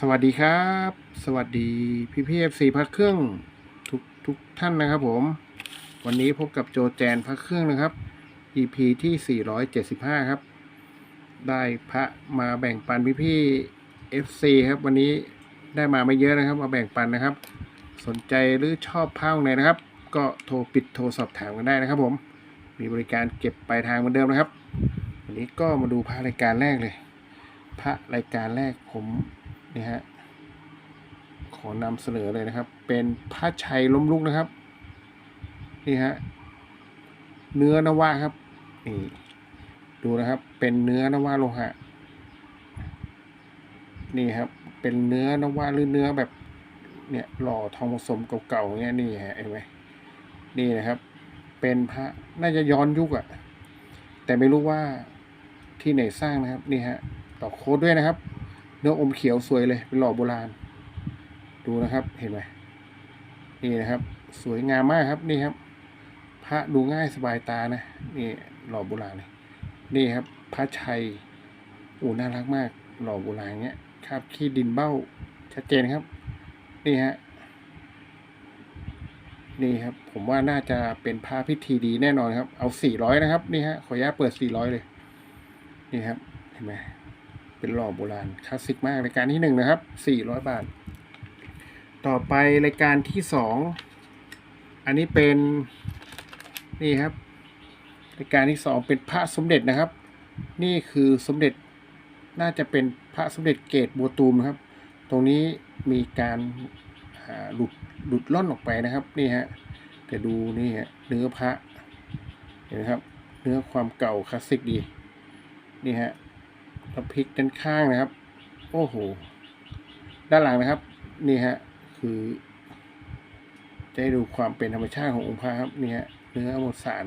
สวัสดีครับ สวัสดีพี่พีเอฟซีพักเครื่องทุกทุกท่านนะครับผม วันนี้พบกับโจแจนพักเครื่องนะครับ EP ที่ 475 ครับ ได้พระมาแบ่งปันพี่พี่ๆ FC ครับ วันนี้ได้มาไม่เยอะนะครับ มาแบ่งปันนะครับ สนใจหรือชอบผ้าไหนนะครับ ก็โทรปิดโทรสอบถามกันได้นะครับผม มีบริการเก็บปลายทางเหมือนเดิมนะครับ วันนี้ก็มาดูพระรายการแรกเลย พระรายการแรกผม นี่ฮะขอนำเสนอเลยนะครับ เป็นพระชัยล้มลุกนะครับนี่ฮะเนื้อนวะครับนี่ดูนะครับ เป็นเนื้อนวะโลหะ นี่ครับ เป็นเนื้อนวะหรือเนื้อแบบเนี่ยหล่อทองผสมเก่าๆเงี้ยนี่ฮะเห็นไหมนี่นะครับ เป็นพระน่าจะย้อนยุคอะแต่ไม่รู้ว่าที่ไหนสร้างนะครับ นี่ฮะต่อโค้ดด้วยนะครับ เนื้ออมเขียวสวยเลย เป็นหล่อโบราณ ดูนะครับ เห็นไหมนี่นะครับ สวยงามมากครับ นี่ครับ พระดูง่ายสบายตานะ นี่หล่อโบราณเลย นี่ครับ พระชัยอูน่ารักมาก หล่อโบราณเงี้ยครับขี้ดินเบ้า ชัดเจนครับ นี่ฮะ นี่ครับ ผมว่าน่าจะเป็นพระพิธีดีแน่นอนครับ เอาสี่ร้อยนะครับ นี่ฮะ ขออนุญาตเปิดสี่ร้อยเลย นี่ครับ เห็นไหม เป็นหล่อโบราณคลาสสิกมากรายการที่หนึ่งนะครับสี่ร้อยบาท ต่อไปรายการที่สองอันนี้เป็นนี่ครับรายการที่สองเป็นพระสมเด็จนะครับ นี่คือสมเด็จน่าจะเป็นพระสมเด็จเกตบัวตูมครับ ตรงนี้มีการาหลุดหลุดล่อนออกไปนะครับนี่ฮะแต่ดูนี่ฮะเนื้อพระเห็นไหมครับ เนื้อความเก่าคลาสสิกดีนี่ฮะ แล้วพลิกด้านข้างนะครับ โอ้โห ด้านหลังนะครับ นี่ฮะ คือจะให้ดูความเป็นธรรมชาติขององค์พระครับ นี่ฮะ เนื้อหมดสาร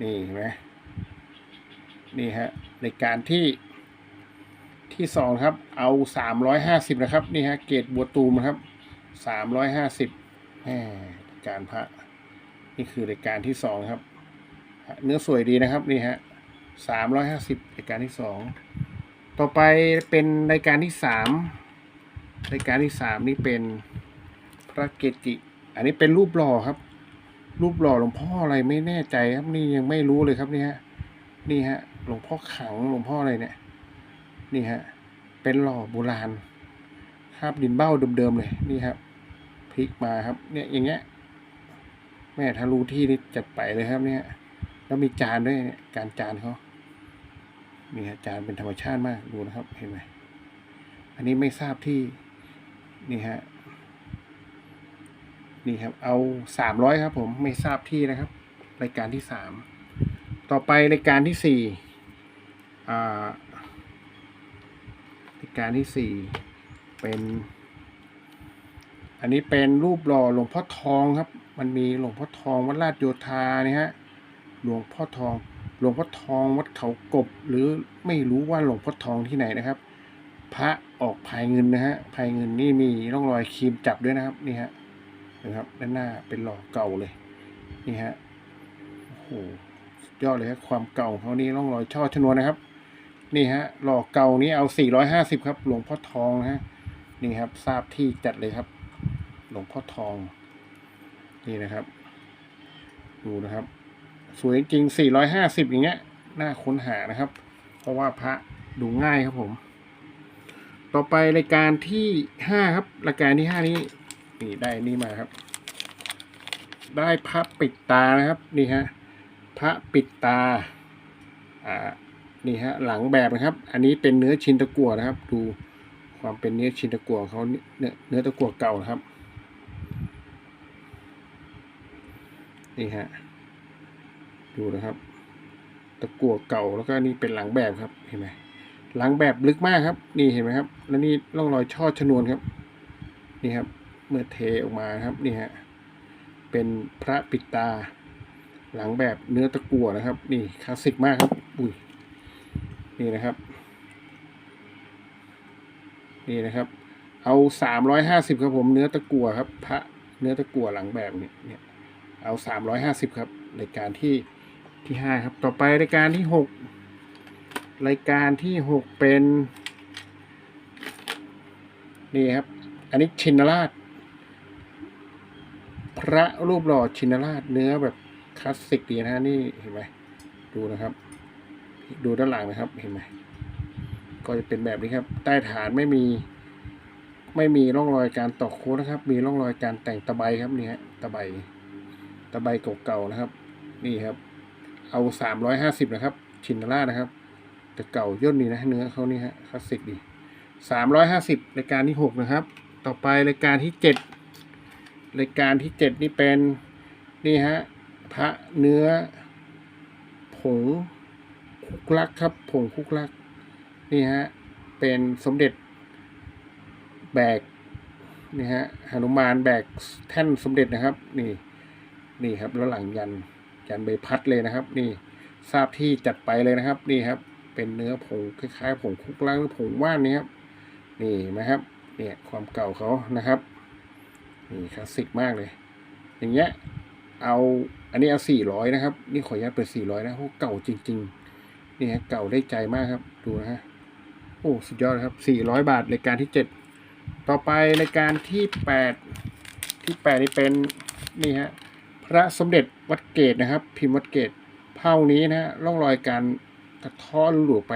นี่เห็นไหมนี่ฮะ ในการที่ที่สองครับ เอาสามร้อยห้าสิบนะครับ นี่ฮะ เกตบัวตูมนะครับ สามร้อยห้าสิบแหมการพระ นี่คือรายการที่สองครับ เนื้อสวยดีนะครับ นี่ฮะ สามร้อยห้าสิบรายการที่สองต่อไปเป็นรายการที่สามรายการที่สามนี่เป็นพระเกจิ อันนี้เป็นรูปหล่อครับ รูปหล่อหลวงพ่ออะไรไม่แน่ใจครับนี่ยังไม่รู้เลยครับนี่ฮะนี่ฮะหลวงพ่อขังหลวงพ่ออะไรเนี่ยนี่ฮะเป็นหล่อโบราณคราบดินเบ้าเดิมๆเลยนี่ครับพลิกมาครับ เนี่ยอย่างเงี้ยแม่ถ้ารู้ที่นี่จัดไปเลยครับเนี่ย แล้วมีจานด้วยเนี่ยการจานเขา นี่ฮะจานเป็นธรรมชาติมากดูนะครับเห็นไหมอันนี้ไม่ทราบที่นี่ฮะนี่ครับ เอาสามร้อยครับ ผมไม่ทราบที่นะครับ รายการที่สามต่อไปรายการที่สี่อ่ารายการที่สี่เป็น อันนี้เป็นรูปหล่อหลวงพ่อทองครับ มันมีหลวงพ่อทองวัดลาดโยธาเนี่ยฮะหลวงพ่อทอง ลวงพ่อทองวัดเขากบ หรือไม่รู้ว่าหลวงพ่อทองที่ไหนนะครับ พระออกภายเงินนะฮะภายเงินนี่มีร่องรอยครีมจับด้วยนะครับนี่ฮะนะครับด้านหน้าเป็นหล่อเก่าเลยนี่ฮะโอ้โหยอดเลยครับความเก่าเขานี่ร่องรอยช่อชนวนนะครับ นี่ฮะหล่อเก่านี้เอา 450 ครับ หลวงพ่อทองนะฮะนี่ครับทราบที่จัดเลยครับ หลวงพ่อทอง นี่นะครับ ดูนะครับ สวยจริง 450 อย่างเงี้ย น่าค้นหานะครับ เพราะว่าพระดูง่ายครับผม ต่อไปรายการที่ห้าครับ รายการที่ห้านี้ นี่ได้นี่มาครับ ได้พระปิดตานะครับ นี่ฮะ พระปิดตา อ่า นี่ฮะ หลังแบบนะครับ อันนี้เป็นเนื้อชินตะกั่วนะครับ ดูความเป็นเนื้อชินตะกั่วเขาเนื้อเนื้อตะกั่วเก่านะครับ นี่ฮะ ดูนะครับ ตะกั่วเก่าแล้วก็นี่เป็นหลังแบบครับเห็นไหมหลังแบบลึกมากครับ นี่เห็นไหมครับ แล้วนี่ร่องรอยช่อชนวนครับ นี่ครับ เมื่อเทออกมาครับนี่ฮะเป็นพระปิดตา หลังแบบเนื้อตะกั่วนะครับ นี่คลาสสิกมากครับ อุ้ยนี่นะครับ นี่นะครับ เอาสามร้อยห้าสิบครับผมเนื้อตะกั่วครับ พระเนื้อตะกั่วหลังแบบนี้เนี่ยเอาสามร้อยห้าสิบครับรายการที่ ที่ห้าครับ ต่อไปรายการที่หกรายการที่หกเป็น นี่ครับ อันนี้ชินราช พระรูปหล่อชินราชเนื้อแบบคลาสสิกดีนะฮะนี่เห็นไหมดูนะครับ ดูด้านหลังนะครับเห็นไหมก็จะเป็นแบบนี้ครับ ใต้ฐานไม่มี ไม่มีร่องรอยการตอกโค้ดนะครับ มีร่องรอยการแต่งตะไบครับนี่ฮะตะไบตะไบเก่าๆนะครับ นี่ครับ เอาสามร้อยห้าสิบนะครับ ชินรานะครับ แต่เก่าย่นดีนะเนื้อเขานี่ฮะคลาสสิกดีสามร้อยห้าสิบรายการที่หกนะครับ ต่อไปรายการที่เจ็ดรายการที่เจ็ดนี่เป็นนี่ฮะพระเนื้อ ผงคุกลักครับ ผงคุกลัก นี่ฮะเป็นสมเด็จแบกนี่ฮะหนุมานแบกแท่นสมเด็จนะครับ นี่ นี่ครับแล้วหลังยัน ยันใบพัดเลยนะครับ นี่ทราบที่จัดไปเลยนะครับ นี่ครับ เป็นเนื้อผงคล้ายๆผงคุกลักหรือผงว่านนี่ครับนี่นะครับ เนี่ยความเก่าเขานะครับนี่คลาสสิกมากเลย อย่างเงี้ยเอาอันนี้เอาสี่ร้อยนะครับ นี่ขออนุญาตเปิดสี่ร้อยนะเพราะเก่าจริง ๆ นี่ฮะเก่าได้ใจมากครับ ดูนะฮะโอ้สุดยอดครับสี่ร้อยบาทรายการที่เจ็ดต่อไปรายการที่แปดที่แปดนี่เป็นนี่ฮะ พระสมเด็จวัดเกตนะครับ พิมพ์วัดเกตเผ่านี้นะฮะร่องรอยการกระท้อหลุดไป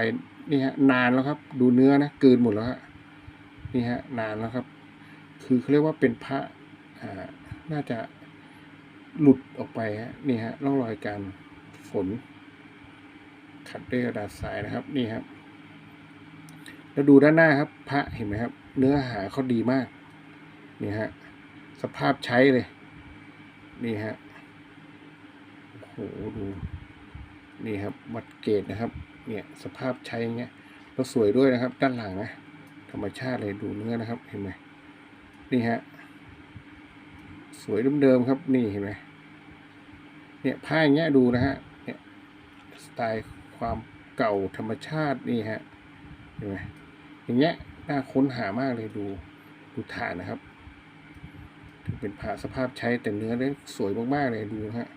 นี่ฮะนานแล้วครับ ดูเนื้อนะกืนหมดแล้วฮะนี่ฮะนานแล้วครับ คือเขาเรียกว่าเป็นพระอ่าน่าจะหลุดออกไปฮะนี่ฮะร่องรอยการฝนขัดด้วยกระดาษทรายนะครับนี่ครับ แล้วดูด้านหน้าครับ พระเห็นไหมครับ เนื้อหาเขาดีมากนี่ฮะสภาพใช้เลย นี่ฮะโอ้โหดูนี่ครับวัดเกตนะครับ เนี่ยสภาพใช้เงี้ยแล้วสวยด้วยนะครับ ด้านหลังนะธรรมชาติเลยดูเนื้อนะครับเห็นไหมนี่ฮะสวยเดิมๆครับนี่เห็นไหมเนี่ยผ้าอย่างเงี้ยดูนะฮะเนี่ยสไตล์ความเก่าธรรมชาตินี่ฮะเห็นไหมอย่างเงี้ยน่าค้นหามากเลยดูดูฐานนะครับ เป็นผ้าสภาพใช้แต่เนื้อได้สวยมากๆเลยดูนะฮะ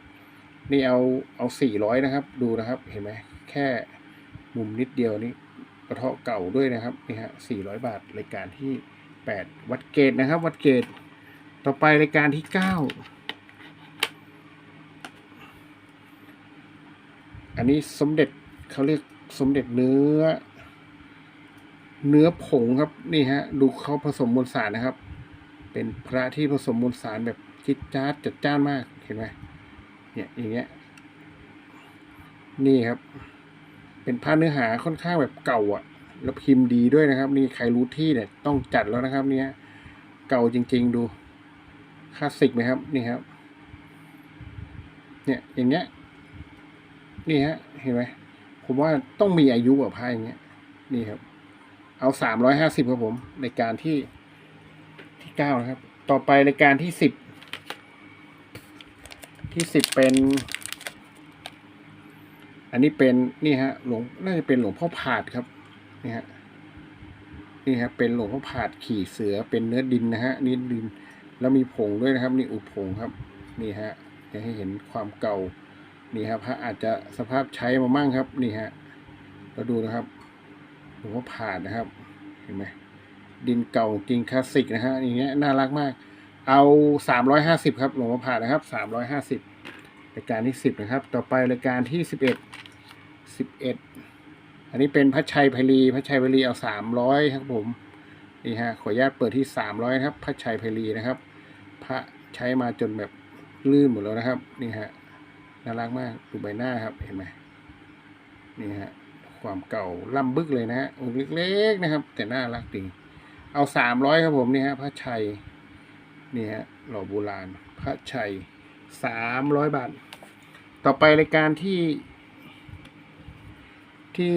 นี่เอาเอาสี่ร้อยนะครับ ดูนะครับเห็นไหมแค่มุมนิดเดียวนี่กระเทาะเก่าด้วยนะครับนี่ฮะสี่ร้อยบาทรายการที่แปดวัดเกตนะครับ วัดเกตต่อไปรายการที่เก้าอันนี้สมเด็จเขาเรียกสมเด็จเนื้อ เนื้อผงครับนี่ฮะดูเขาผสมมวลสารนะครับ เป็นพระที่ผสมมวลสารแบบจิดจ้าดจัดจ้านมากเห็นไหมเนี่ยอย่างเงี้ยนี่ครับ เป็นผ้าเนื้อหาค่อนข้างแบบเก่าอะ แล้วพิมพ์ดีด้วยนะครับ นี่ใครรู้ที่เนี่ยต้องจัดแล้วนะครับ เนี่ยเก่าจริง ๆ ดูคลาสสิกไหมครับ นี่ครับ เนี่ยอย่างเงี้ยนี่ฮะเห็นไหมผมว่าต้องมีอายุกับผ้าอย่างเงี้ย นี่ครับ เอาสามร้อยห้าสิบครับผม ในการที่ เก้านะครับ ต่อไปในการที่สิบที่สิบเป็น อันนี้เป็นนี่ฮะหลวงน่าจะเป็นหลวงพ่อผาดครับนี่ฮะนี่ครับเป็นหลวงพ่อผาดขี่เสือเป็นเนื้อดินนะฮะนี่ดินแล้วมีผงด้วยนะครับ นี่อุผงครับ นี่ฮะจะให้เห็นความเก่านี่ครับพระอาจจะสภาพใช้มามั่งครับ นี่ฮะเราดูนะครับหลวงพ่อผาดนะครับ เห็นไหม ดินเก่าจริงคลาสสิกนะฮะอย่างเงี้ยน่ารักมาก เอาสามร้อยห้าสิบครับหลวงพ่อผ่านะครับสามร้อยห้าสิบรายการที่สิบนะครับ ต่อไปรายการที่สิบเอ็ดสิบเอ็ดอันนี้เป็นพระชัยพรีพระชัยพรีเอาสามร้อยครับผมนี่ฮะขออนุญาตเปิดที่สามร้อยครับ พระชัยพรีนะครับ พระใช้มาจนแบบลื่นหมดแล้วนะครับ นี่ฮะน่ารักมากดูใบหน้าครับเห็นไหมนี่ฮะความเก่าล่ำบึกเลยนะฮะองค์เล็กๆนะครับ แต่น่ารักดี เอาสามร้อยครับผมนี่ฮะพระชัยนี่ฮะหล่อโบราณ พระชัยสามร้อยบาท ต่อไปรายการที่ ที่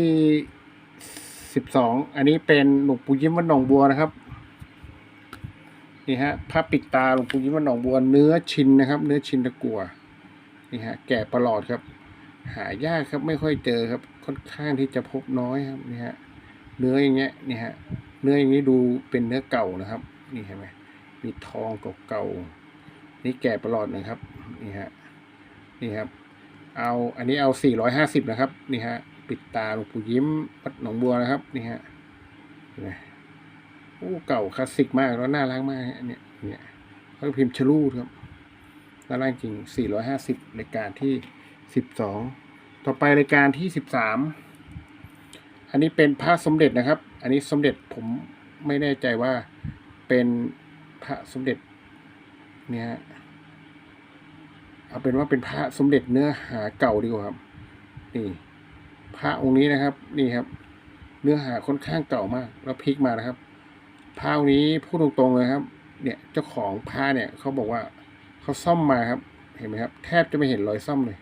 สิบสองอันนี้เป็นหลวงปู่ยิ้มวัดหนองบัวนะครับนี่ฮะพระปิดตาหลวงปู่ยิ้มวัดหนองบัวเนื้อชินนะครับ เนื้อชินตะกัวนี่ฮะแก่ประหลอดครับ หายากครับไม่ค่อยเจอครับ ค่อนข้างที่จะพบน้อยครับนี่ฮะเนื้ออย่างเงี้ยนี่ฮะ เนื้ออย่างนี้ดูเป็นเนื้อเก่านะครับ นี่เห็นไหมมีทองเก่าๆนี่แก่ประหลอดนะครับ นี่ฮะ นี่ครับ เอาอันนี้เอาสี่ร้อยห้าสิบนะครับ นี่ฮะ ปิดตาหลวงปู่ยิ้มวัดหนองบัวนะครับ นี่ฮะเห็นไหมโอ้เก่าคลาสสิกมากแล้วน่ารักมากเนี่ยเนี่ยเขาพิมพ์ชลูดครับน่ารักจริง 450รายการที่ 12 ต่อไปรายการที่ 13 อันนี้เป็นพระสมเด็จนะครับ อันนี้สมเด็จผมไม่แน่ใจว่าเป็นพระสมเด็จเนี่ยเอาเป็นว่าเป็นพระสมเด็จเนื้อหาเก่าดีกว่าครับนี่พระองค์นี้นะครับนี่ครับ เนื้อหาค่อนข้างเก่ามาก แล้วพลิกมานะครับพระองค์นี้พูดตรงๆเลยครับ เนี่ยเจ้าของพระเนี่ยเขาบอกว่าเขาซ่อมมาครับ เห็นไหมครับ แทบจะไม่เห็นรอยซ่อมเลย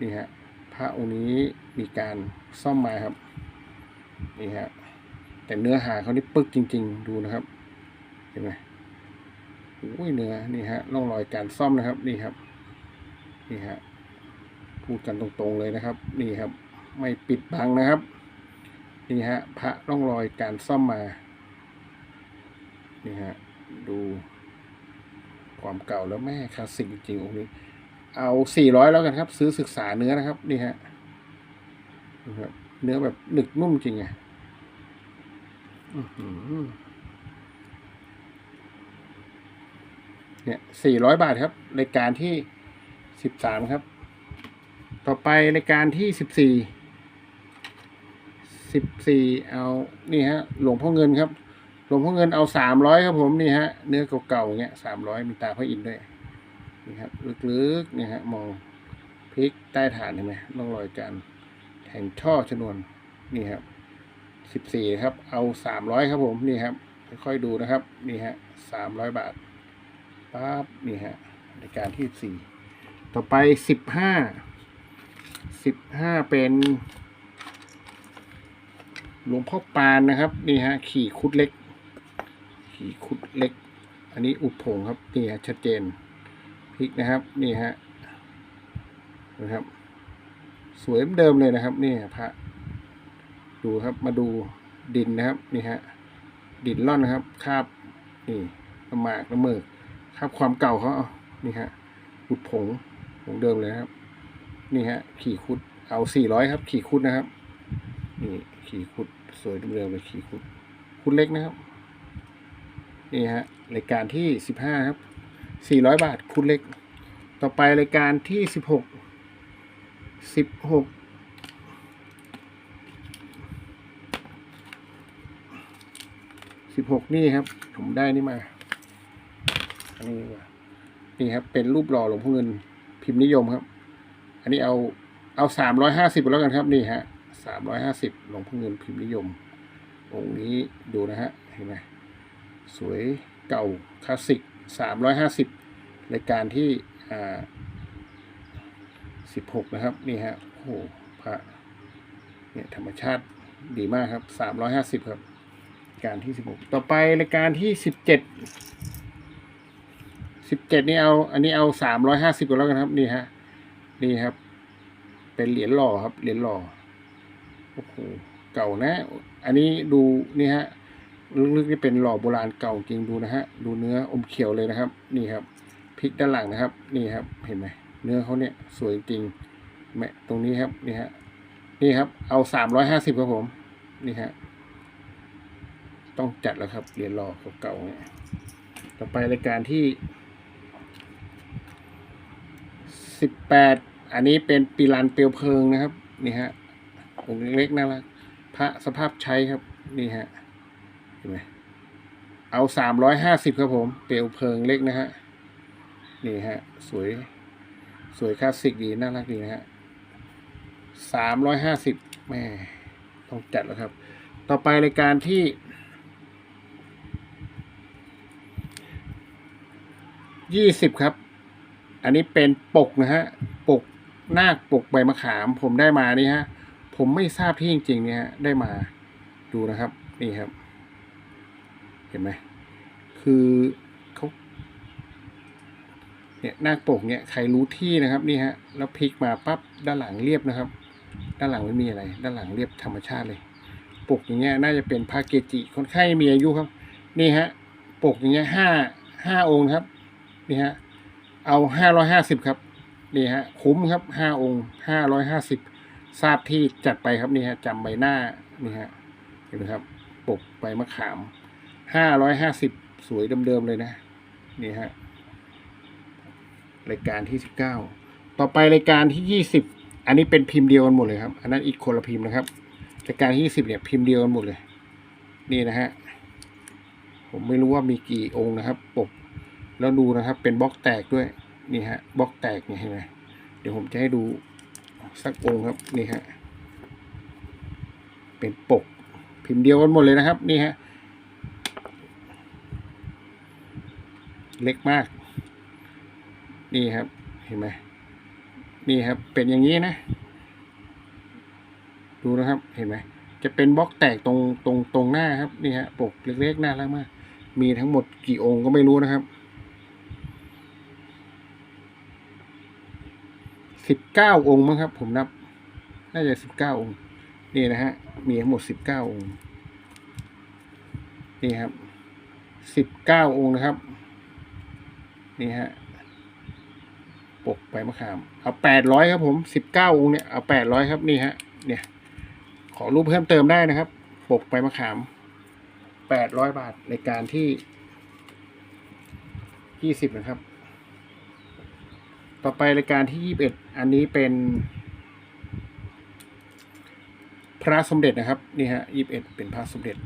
นี่ฮะพระองค์นี้มีการซ่อมมาครับ นี่ฮะแต่เนื้อหาเขานี่ปึกจริง ๆ ดูนะครับ เห็นไหมโอ้ยเนื้อนี่ฮะร่องรอยการซ่อมนะครับนี่ครับนี่ฮะพูดกันตรงๆเลยนะครับ นี่ครับ ไม่ปิดบังนะครับ นี่ฮะพระร่องรอยการซ่อมมา นี่ฮะดูความเก่าแล้วแม่คลาสสิกจริงๆองค์นี้ เอาสี่ร้อยแล้วกันครับ ซื้อศึกษาเนื้อนะครับ นี่ฮะนี่ครับ เนื้อแบบหนึกนุ่มจริงไงเนี่ยสี่ร้อยบาทครับรายการที่สิบสามครับ ต่อไปรายการที่สิบสี่สิบสี่เอานี่ฮะ หลวงพ่อเงินครับ หลวงพ่อเงินเอาสามร้อยครับผมนี่ฮะ เนื้อเก่าๆเงี้ยสามร้อยมีตาพระอินทร์ด้วยนี่ครับลึกๆนี่ฮะมองพลิกใต้ฐานเห็นไหมร่องรอยการ แทงช่อชนวนนี่ครับสิบสี่ครับเอาสามร้อยครับผมนี่ครับค่อยๆดูนะครับนี่ฮะสามร้อยบาทปั๊บนี่ฮะรายการที่สี่ต่อไปสิบห้าสิบห้าเป็นหลวงพ่อปานนะครับนี่ฮะขี่คุดเล็ก ขี่คุดเล็ก อันนี้อุดผงครับนี่ฮะชัดเจนพลิกนะครับนี่ฮะนะครับ สวยเหมือนเดิมเลยนะครับนี่พระดูครับมาดูดินนะครับนี่ฮะดินล่อนนะครับคาบนี่ละหมากละเมิกคาบความเก่าเขาเนี่ฮะอุดผงผงเดิมเลยครับ นี่ฮะขี่คุดเอาสี่ร้อยครับ ขี่คุดนะครับนี่ขี่คุดสวยเร็วๆเลยขี่คุดคุดเล็กนะครับนี่ฮะรายการที่สิบห้าครับสี่ร้อยบาทคุดเล็ก ต่อไปรายการที่สิบหก สิบหกสิบหกนี่ครับ ผมได้นี่มาอันนี้ดีกว่านี่ครับ เป็นรูปหล่อหลวงพ่อเงินพิมพ์นิยมครับ อันนี้เอาเอาสามร้อยห้าสิบแล้วกันครับนี่ฮะสามร้อยห้าสิบหลวงพ่อเงินพิมพ์นิยมองค์นี้ดูนะฮะเห็นไหมสวยเก่าคลาสสิกสามร้อยห้าสิบรายการที่อ่า สิบหกนะครับ นี่ฮะโอ้โหพระเนี่ยธรรมชาติดีมากครับสามร้อยห้าสิบครับรายการที่สิบหกต่อไปรายการที่สิบเจ็ดสิบเจ็ดนี่เอา อันนี้เอาสามร้อยห้าสิบก็แล้วกันครับ นี่ฮะนี่ครับ เป็นเหรียญหล่อครับ เหรียญหล่อโอ้โหเก่านะ อันนี้ดูนี่ฮะลึกๆนี่เป็นหล่อโบราณเก่าจริงดูนะฮะ ดูเนื้ออมเขียวเลยนะครับ นี่ครับพลิกด้านหลังนะครับ นี่ครับ เห็นไหม เนื้อเขาเนี่ยสวยจริงแม่ตรงนี้ครับนี่ฮะนี่ครับ เอาสามร้อยห้าสิบครับผม นี่ฮะต้องจัดแล้วครับเหรียญหล่อเก่าๆเนี่ยต่อไปรายการที่สิบแปดอันนี้เป็นปีรันเปลวเพลิงนะครับ นี่ฮะองค์เล็กๆน่ารักพระสภาพใช้ครับ นี่ฮะเห็นไหมเอาสามร้อยห้าสิบครับผม เปลวเพลิงเล็กนะฮะนี่ฮะ สวย สวยคลาสสิกดี น่ารักดีนะฮะสามร้อยห้าสิบแม่ต้องจัดแล้วครับ ต่อไปรายการที่ยี่สิบครับ อันนี้เป็นปกนะฮะ ปกนาคปกใบมะขาม ผมได้มานี่ฮะ ผมไม่ทราบที่จริงๆเนี่ยได้มาดูนะครับ นี่ครับ เห็นไหมคือ เนี่ยนาคปกเนี่ยใครรู้ที่นะครับนี่ฮะแล้วพลิกมาปั๊บด้านหลังเรียบนะครับ ด้านหลังไม่มีอะไร ด้านหลังเรียบธรรมชาติเลย ปกอย่างเงี้ยน่าจะเป็นพระเกจิคนไข้มีอายุครับ นี่ฮะปกอย่างเงี้ยห้าห้าองค์ครับนี่ฮะเอาห้าร้อยห้าสิบครับนี่ฮะคุ้มครับห้าองค์ห้าร้อยห้าสิบทราบที่จัดไปครับนี่ฮะจำใบหน้านี่ฮะเห็นไหมครับปกใบมะขามห้าร้อยห้าสิบสวยเดิมๆเลยนะนี่ฮะ รายการที่สิบเก้าต่อไปรายการที่ยี่สิบอันนี้เป็นพิมพ์เดียวกันหมดเลยครับ อันนั้นอีกคนละพิมพ์นะครับ รายการที่ยี่สิบเนี่ยพิมพ์เดียวกันหมดเลย นี่นะฮะ ผมไม่รู้ว่ามีกี่องค์นะครับ ปก แล้วดูนะครับ เป็นบล็อกแตกด้วย นี่ฮะ บล็อกแตกเนี่ยเห็นไหมเดี๋ยวผมจะให้ดูสักองค์ครับ นี่ฮะ เป็นปก พิมพ์เดียวกันหมดเลยนะครับ นี่ฮะ เล็กมาก นี่ครับ เห็นไหมนี่ครับ เป็นอย่างนี้นะ ดูนะครับ เห็นไหมจะเป็นบล็อกแตกตรงตรงตรงหน้าครับ นี่ฮะปกเล็กๆน่ารักมาก มีทั้งหมดกี่องค์ก็ไม่รู้นะครับสิบเก้าองค์มั้งครับ ผมนับ น่าจะสิบเก้าองค์ นี่นะฮะ มีทั้งหมดสิบเก้าองค์ นี่ครับสิบเก้าองค์นะครับ นี่ฮะ ปกไปมะขาม เอาแปดร้อยครับผมสิบเก้าองค์เนี่ยเอาแปดร้อยครับนี่ฮะเนี่ย ขอรูปเพิ่มเติมได้นะครับ ปกไปมะขามแปดร้อยบาทในการที่ยี่สิบนะครับ ต่อไปรายการที่ยี่บเอ็ดอันนี้เป็น พระสมเด็จนะครับนี่ฮะยี่บเอ็ดเป็นพระสมเด็จ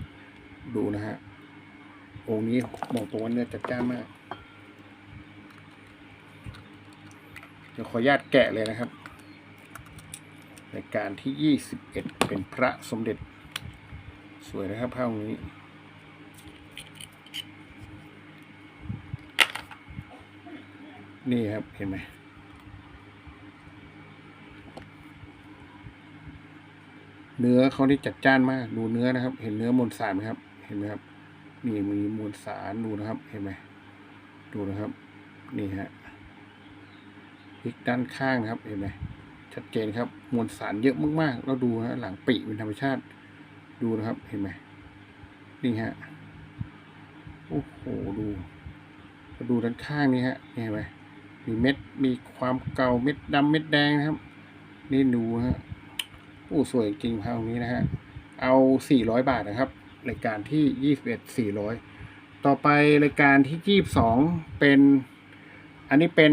ดูนะฮะองค์นี้บอกตรงว่าเนื้อจัดจ้านมาก เดี๋ยวขออนุญาตแกะเลยนะครับรายการที่ยี่สิบเอ็ดเป็นพระสมเด็จ สวยนะครับภาพนี้ นี่ครับเห็นไหมเนื้อเขาที่จัดจ้านมาก ดูเนื้อนะครับ เห็นเนื้อมวลสารไหมครับ เห็นไหมครับ นี่มีมวลสารดูนะครับ เห็นไหมดูนะครับ นี่ฮะ พลิกด้านข้างนะครับเห็นไหมชัดเจนครับมวลสารเยอะมากๆแล้วดูนะหลังปีเป็นธรรมชาติดูนะครับเห็นไหมนี่ฮะโอ้โหดูแล้วดูด้านข้างนี้ฮะเห็นไหมมีเม็ดมีความเก่าเม็ดดำเม็ดแดงนะครับ นี่ดูฮะโอ้สวยจริงภาพนี้นะฮะเอาสี่ร้อยบาทนะครับรายการที่ยี่สิบเอ็ดสี่ร้อยต่อไปรายการที่ยี่สิบสองเป็น อันนี้เป็น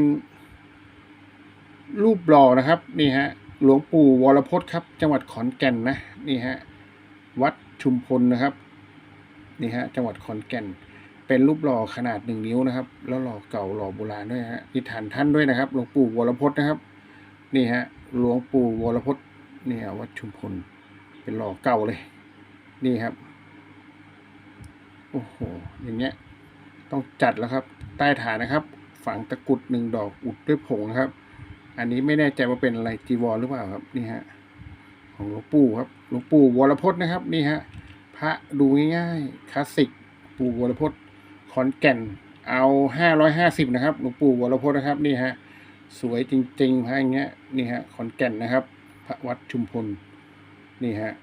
รูปหล่อนะครับนี่ฮะหลวงปู่วรพจน์ครับ จังหวัดขอนแก่นนะนี่ฮะวัดชุมพลนะครับนี่ฮะจังหวัดขอนแก่น เป็นรูปหล่อขนาดหนึ่งนิ้วนะครับ แล้วหล่อเก่าหล่อโบราณด้วยฮะที่ฐานท่านด้วยนะครับ หลวงปู่วรพจน์นะครับนี่ฮะหลวงปู่วรพจน์นี่ฮะวัดชุมพล เป็นหล่อเก่าเลย นี่ครับโอ้โหอย่างเงี้ยต้องจัดแล้วครับ ใต้ฐานนะครับ ฝังตะกรุดหนึ่งดอกอุดด้วยผงนะครับ อันนี้ไม่แน่ใจว่าเป็นอะไรจีวรหรือเปล่าครับนี่ฮะของหลวงปู่ครับหลวงปู่วรพจน์นะครับนี่ฮะพระดูง่ายๆคลาสสิกปู่วรพจน์ขอนแก่นเอาห้าร้อยห้าสิบนะครับหลวงปู่วรพจน์นะครับนี่ฮะสวยจริงๆพระอย่างเงี้ยนี่ฮะขอนแก่นนะครับ พระวัดชุมพลนี่ฮะ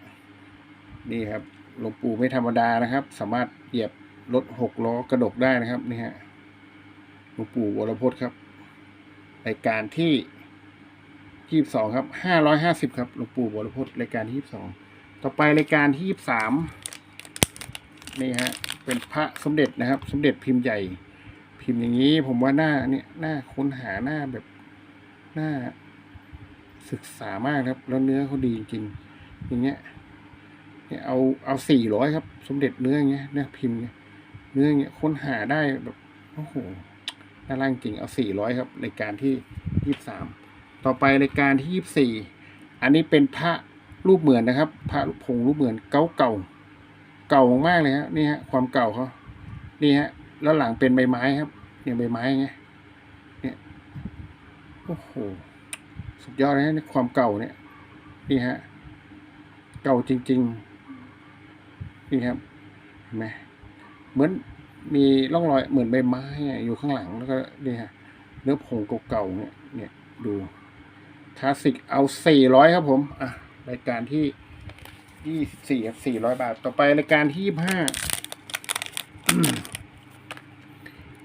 นี่ครับหลวงปู่ไม่ธรรมดานะครับ สามารถเหยียบรถหกล้อกระดกได้นะครับนี่ฮะหลวงปู่วรพจน์ครับรายการที่ ยี่สิบสองครับห้าร้อยห้าสิบครับหลวงปู่วรพจน์รายการที่ยี่สิบสองต่อไปรายการที่ยี่สิบสามนี่ฮะเป็นพระสมเด็จนะครับ สมเด็จพิมพ์ใหญ่ พิมพ์อย่างนี้ผมว่าหน้าเนี่ยหน้าค้นหาหน้าแบบหน้าศึกษามากครับ แล้วเนื้อเขาดีจริงๆอย่างเงี้ยเนี่ยเอาเอาสี่ร้อยครับ สมเด็จเนื้ออย่างเงี้ยเนื้อพิมพ์เนี่ยเนื้ออย่างเงี้ยค้นหาได้แบบโอ้โหน่ารักจริงเอาสี่ร้อยครับรายการที่ยี่สาม ต่อไปรายการที่ยี่สี่อันนี้เป็นพระรูปเหมือนนะครับ พระผงรูปเหมือนเก่าเก่าเก่ามากเลยฮะนี่ฮะความเก่าเขานี่ฮะแล้วหลังเป็นใบไม้ครับ เนี่ยใบไม้ไงเนี่ยโอ้โหสุดยอดเลยฮะความเก่าเนี่ยนี่ฮะเก่าจริง ๆ นี่ครับเห็นไหมเหมือนมีร่องรอยเหมือนใบไม้อะอยู่ข้างหลังแล้วก็นี่ฮะเนื้อผงเก่าๆเนี่ยเนี่ยดู คลาสสิกเอาสี่ร้อยครับผม อะ รายการที่ยี่สิบสี่ครับสี่ร้อยบาท ต่อไปรายการที่ยี่ห้า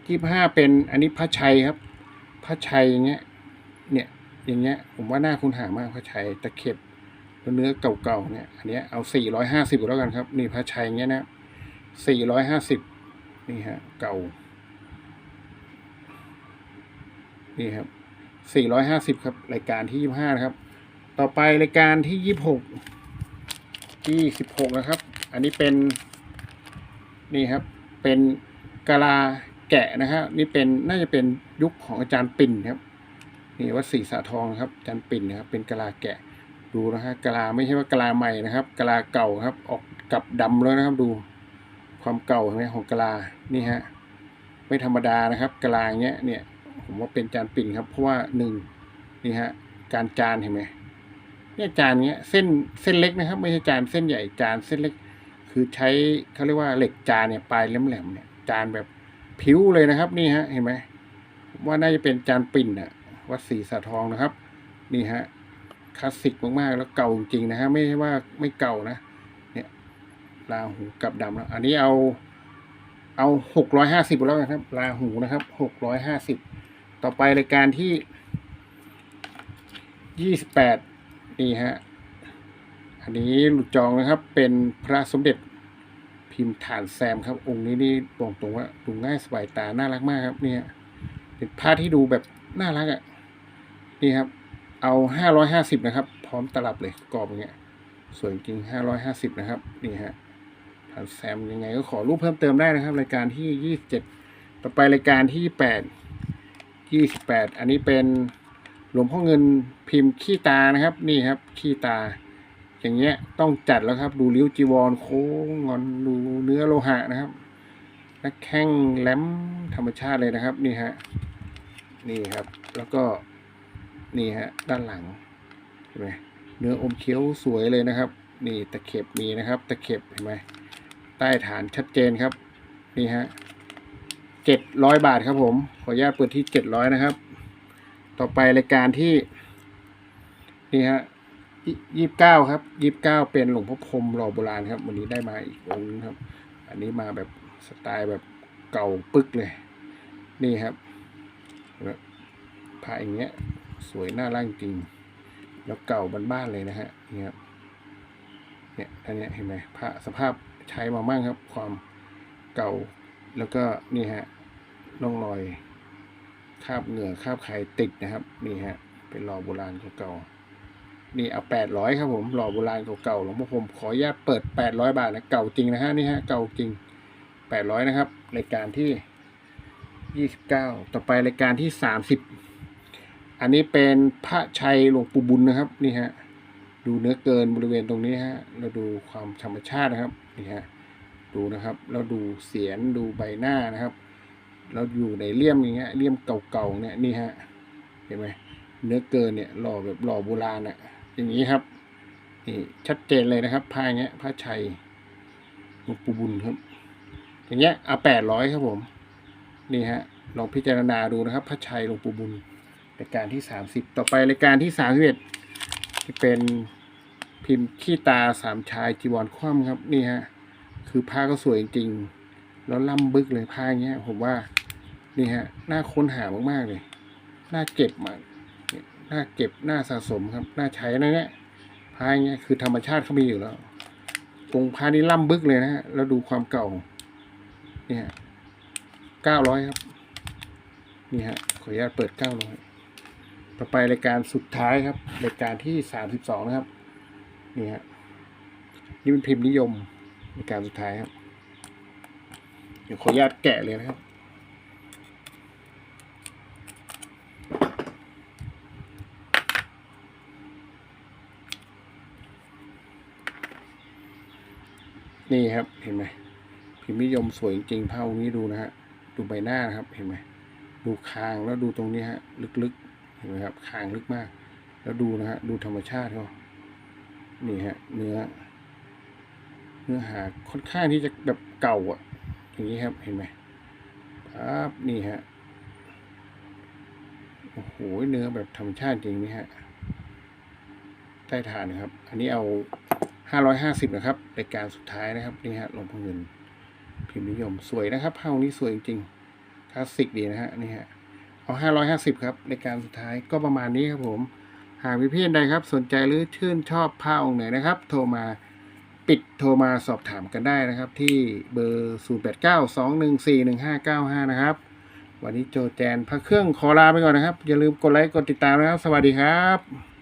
ยี่ห้าเป็นอันนี้พระชัยครับพระชัยอย่างเงี้ย เนี่ย อย่างเงี้ย ผมว่าน่าคุณหามากพระชัยตะเข็บแล้วเนื้อเก่าๆเนี่ย อันเนี้ยเอาสี่ร้อยห้าสิบแล้วกันครับ นี่พระชัยอย่างเงี้ยนะสี่ร้อยห้าสิบนี่ฮะ เก่า นี่ครับ สี่ร้อยห้าสิบครับ รายการที่ยี่ห้านะครับ ต่อไปรายการที่ยี่หกที่สิบหกนะครับ อันนี้เป็น นี่ครับ เป็นกะลาแกะนะฮะนี่เป็นน่าจะเป็นยุคของอาจารย์ปิ่นครับ นี่วัดศรีสะทองครับ อาจารย์ปิ่นนะครับ เป็นกะลาแกะ ดูนะฮะกะลาไม่ใช่ว่ากะลาใหม่นะครับกะลาเก่าครับ ออกกับดำแล้วนะครับ ดู ความเก่าใช่ไหมของกะลา นี่ฮะ ไม่ธรรมดานะครับกะลาเงี้ย เนี่ย ผมว่าเป็นจานปิ่นครับ เพราะว่าหนึ่งนี่ฮะการจานเห็นไหมเนี่ยจานเงี้ยเส้นเส้นเล็กนะครับ ไม่ใช่จานเส้นใหญ่จานเส้นเล็ก คือใช้เขาเรียกว่าเหล็กจานเนี่ยปลายแหลมๆเนี่ยจานแบบผิวเลยนะครับ นี่ฮะเห็นไหมผมว่าน่าจะเป็นจานปิ่นอะวัดศรีสะทองนะครับ นี่ฮะคลาสสิกมากๆแล้วเก่าจริงๆนะฮะไม่ใช่ว่าไม่เก่านะเนี่ยลาหูกับดำแล้วอันนี้เอาเอาหกร้อยห้าสิบแล้วนะครับลาหูนะครับหกร้อยห้าสิบ ต่อไปรายการที่ยี่สิบแปดนี่ฮะ อันนี้หลุดจองนะครับ เป็นพระสมเด็จพิมพ์ฐานแซมครับ องค์นี้นี่บอกตรงว่าดูง่ายสบายตา น่ารักมากครับเนี่ยเป็นพระที่ดูแบบน่ารักอะ่ะ นี่ครับ เอาห้าร้อยห้าสิบนะครับ พร้อมตลับเลยกรอบอย่างเงี้ยสวยจริงห้าร้อยห้าสิบนะครับ นี่ฮะฐานแซมยังไงก็ขอรูปเพิ่มเติมได้นะครับ รายการที่ยี่สิบเจ็ดต่อไปรายการที่แปด ยี่สิบแปดอันนี้เป็นหลวงพ่อเงินพิมพ์ขี้ตานะครับ นี่ครับขี้ตา อย่างเงี้ยต้องจัดแล้วครับ ดูริ้วจีวรโค้งงอนดูเนื้อโลหะนะครับและแข้งแหลมธรรมชาติเลยนะครับ นี่ฮะนี่ครับ แล้วก็นี่ฮะด้านหลังเห็นไหมเนื้ออมเคี้ยวสวยเลยนะครับ นี่ตะเข็บมีนะครับ ตะเข็บเห็นไหมใต้ฐานชัดเจนครับ นี่ฮะ เจ็ดร้อยบาทครับผม ขออนุญาตเปิดที่เจ็ดร้อยนะครับ ต่อไปรายการที่ นี่ฮะยี่สิบเก้าครับยี่สิบเก้าเป็นหลวงพ่อพรมหล่อโบราณครับ วันนี้ได้มาอีกองค์นึงครับ อันนี้มาแบบสไตล์แบบเก่าปึกเลย นี่ครับแบบพระอย่างเงี้ย สวยน่ารักจริง แล้วเก่าบ้านๆเลยนะฮะนี่ครับเนี่ยอันนี้เห็นไหมพระสภาพใช้มามั่งครับ ความเก่าแล้วก็นี่ฮะ ร่องรอยคาบเหงื่อคาบไข่ติดนะครับ นี่ฮะ เป็นหล่อโบราณเก่าๆนี่เอาแปดร้อยครับผมหล่อโบราณเก่าๆหลวงพ่อผมขออนุญาตเปิดแปดร้อยบาทนะเก่าจริงนะฮะนี่ฮะเก่าจริงแปดร้อยนะครับรายการที่ยี่สิบเก้าต่อไปรายการที่สามสิบอันนี้เป็นพระชัยหลวงปู่บุญนะครับนี่ฮะดูเนื้อเกินบริเวณตรงนี้ฮะเราดูความธรรมชาตินะครับนี่ฮะดูนะครับเราดูเสียนดูใบหน้านะครับ เราอยู่ในเลี่ยมอย่างเงี้ยเลี่ยมเก่าๆเนี่ยนี่ฮะเห็นไหมเนื้อเกินเนี่ยหล่อแบบหล่อโบราณอะอย่างนี้ครับนี่ชัดเจนเลยนะครับผ้าเงี้ยผ้าชัยหลวงปู่บุญครับ อย่างเงี้ยเอาแปดร้อยครับผม นี่ฮะลองพิจารณาดูนะครับผ้าชัยหลวงปู่บุญรายการที่สามสิบต่อไปรายการที่สามสิบเอ็ดที่เป็นพิมพ์ขี้ตาสามชายจีวรคว่ำครับ นี่ฮะคือผ้าก็สวยจริงๆแล้วล่ำบึกเลยผ้าเงี้ย ผมว่า นี่ฮะน่าค้นหามากๆเลยน่าเก็บมากน่าเก็บน่าสะสมครับน่าใช้นะเนี่ยพายเงี้ยคือธรรมชาติเขามีอยู่แล้วองค์พานี้ล่ำบึกเลยนะฮะแล้วดูความเก่าเนี่ยเก้าร้อยครับนี่ฮะขออนุญาตเปิดเก้าร้อยต่อไปรายการสุดท้ายครับรายการที่สามสิบสองนะครับนี่ฮะนี่เป็นพิมพ์นิยมรายการสุดท้ายครับเดี๋ยวขออนุญาตแกะเลยนะครับ นี่ครับเห็นไหมพิมพ์นิยมสวยจริงๆเท่านี้ดูนะฮะดูใบหน้านะครับเห็นไหมดูคางแล้วดูตรงนี้ฮะลึกๆเห็นไหมครับคางลึกมาก แล้วดูนะฮะดูธรรมชาติเขานี่ฮะเนื้อ เนื้อหาค่อนข้างที่จะแบบเก่าอะ อย่างนี้ครับเห็นไหมครับนี่ฮะโอ้โหเนื้อแบบธรรมชาติจริงนี่ฮะใต้ฐานครับ อันนี้เอา ห้าร้อยห้าสิบนะครับรายการสุดท้ายนะครับนี่ฮะลงพ่อเงินพิมพ์นิยมสวยนะครับเผ้านี้สวยจริงๆคลาสสิกดีนะฮะนี่ฮะเอาห้าร้อยห้าสิบครับรายการสุดท้ายก็ประมาณนี้ครับผม หากพี่เพื่อนใดครับ สนใจหรือชื่นชอบผ้าองค์ไหนนะครับ โทรมาปิดโทรมาสอบถามกันได้นะครับ ที่เบอร์ 0 8 9 2 1 4 1 5 9 5 นะครับ วันนี้โจแจนพักเครื่องขอลาไปก่อนนะครับ อย่าลืมกดไลค์กดติดตามนะครับ สวัสดีครับ